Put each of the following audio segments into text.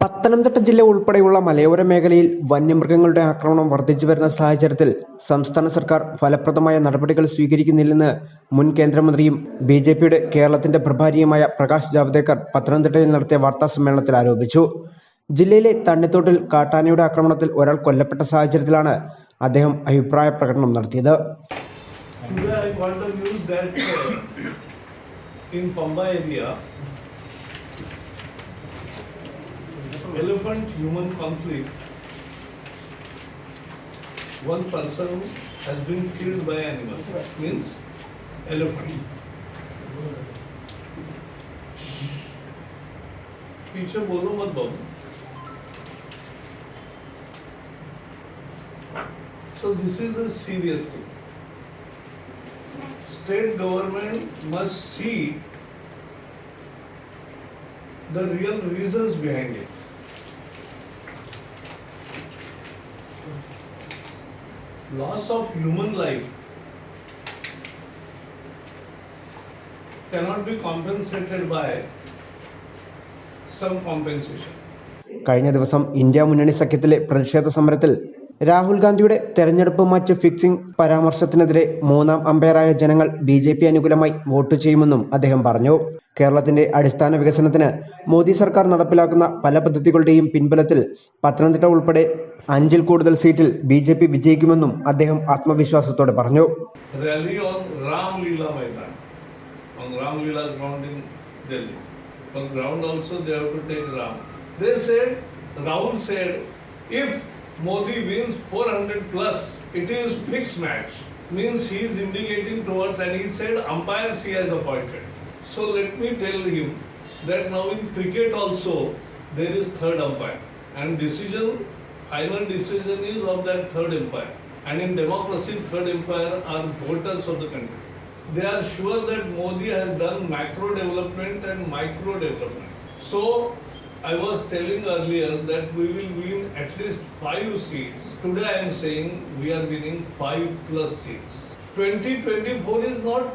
പത്തനംതിട്ട ജില്ല ഉൾപ്പെടെയുള്ള മലയോര മേഖലയിൽ വന്യമൃഗങ്ങളുടെ ആക്രമണം വർദ്ധിച്ചു വരുന്ന സാഹചര്യത്തിൽ സംസ്ഥാന സർക്കാർ ഫലപ്രദമായ നടപടികൾ സ്വീകരിക്കുന്നില്ലെന്ന് മുൻ കേന്ദ്രമന്ത്രിയും ബി ജെ പിയുടെ കേരളത്തിന്റെ പ്രഭാരിയുമായ പ്രകാശ് ജാവ്ദേക്കർ പത്തനംതിട്ടയിൽ നടത്തിയ വാർത്താ സമ്മേളനത്തിൽ ആരോപിച്ചു. ജില്ലയിലെ തണ്ണിത്തോട്ടിൽ കാട്ടാനയുടെ ആക്രമണത്തിൽ ഒരാൾ കൊല്ലപ്പെട്ട സാഹചര്യത്തിലാണ് അദ്ദേഹം അഭിപ്രായ പ്രകടനം നടത്തിയത്. Uh, in Pamba area, elephant human conflict, one person has been killed by animal, means elephant. पीछे बोलो मत बाबू So this is a serious thing. State government must see the real reasons behind it. Loss of human life cannot be compensated by some compensation. കഴിഞ്ഞ ദിവസം India മുന്നണി സഖ്യത്തിലെ പ്രതിഷേധ സമരത്തിൽ രാഹുൽ ഗാന്ധിയുടെ തെരഞ്ഞെടുപ്പ് മാച്ച് ഫിക്സിംഗ് പരാമർശത്തിനെതിരെ മൂന്നാം അമ്പയറായ ജനങ്ങൾ ബി ജെ പി അനുകൂലമായി വോട്ട് ചെയ്യുമെന്നും അദ്ദേഹം പറഞ്ഞു. കേരളത്തിന്റെ അടിസ്ഥാന വികസനത്തിന് മോദി സർക്കാർ നടപ്പിലാക്കുന്ന പല പദ്ധതികളുടെയും പിൻബലത്തിൽ പത്തനംതിട്ട ഉൾപ്പെടെ അഞ്ചിൽ കൂടുതൽ സീറ്റിൽ ബി ജെ പി വിജയിക്കുമെന്നും അദ്ദേഹം ആത്മവിശ്വാസത്തോടെ പറഞ്ഞു. If Modi wins 400 plus, it is fixed match. Means he is indicating towards, and he said umpires he has appointed. So let me tell him that now in cricket also there is third umpire, and decision, final decision is of that third umpire. And in democracy, third empire are voters of the country. They are sure that Modi has done macro development and micro development. So I was telling earlier that we will win at least five seats. Today I am saying we are winning five plus seats. 2024 is not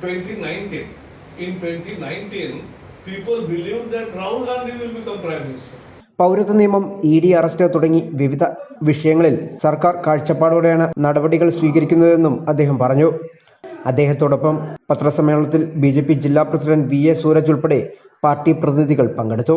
2019. In 2019, people believed that Rahul Gandhi will become Prime Minister. പൗരത്വ നിയമം E D arrest തുടങ്ങി വിവിധ വിഷയങ്ങളിൽ സർക്കാർ കാഴ്ചപ്പാടോടെയാണ് നടപടികൾ സ്വീകരിക്കുന്നതെന്നും അദ്ദേഹം പറഞ്ഞു അദ്ദേഹത്തോടൊപ്പം പത്രസമ്മേളനത്തിൽ ബി ജെ പി ജില്ലാ പ്രസിഡന്റ് വി എ സൂരജ് ഉൾപ്പെടെ പാർട്ടി പ്രതിനിധികൾ പങ്കെടുത്തു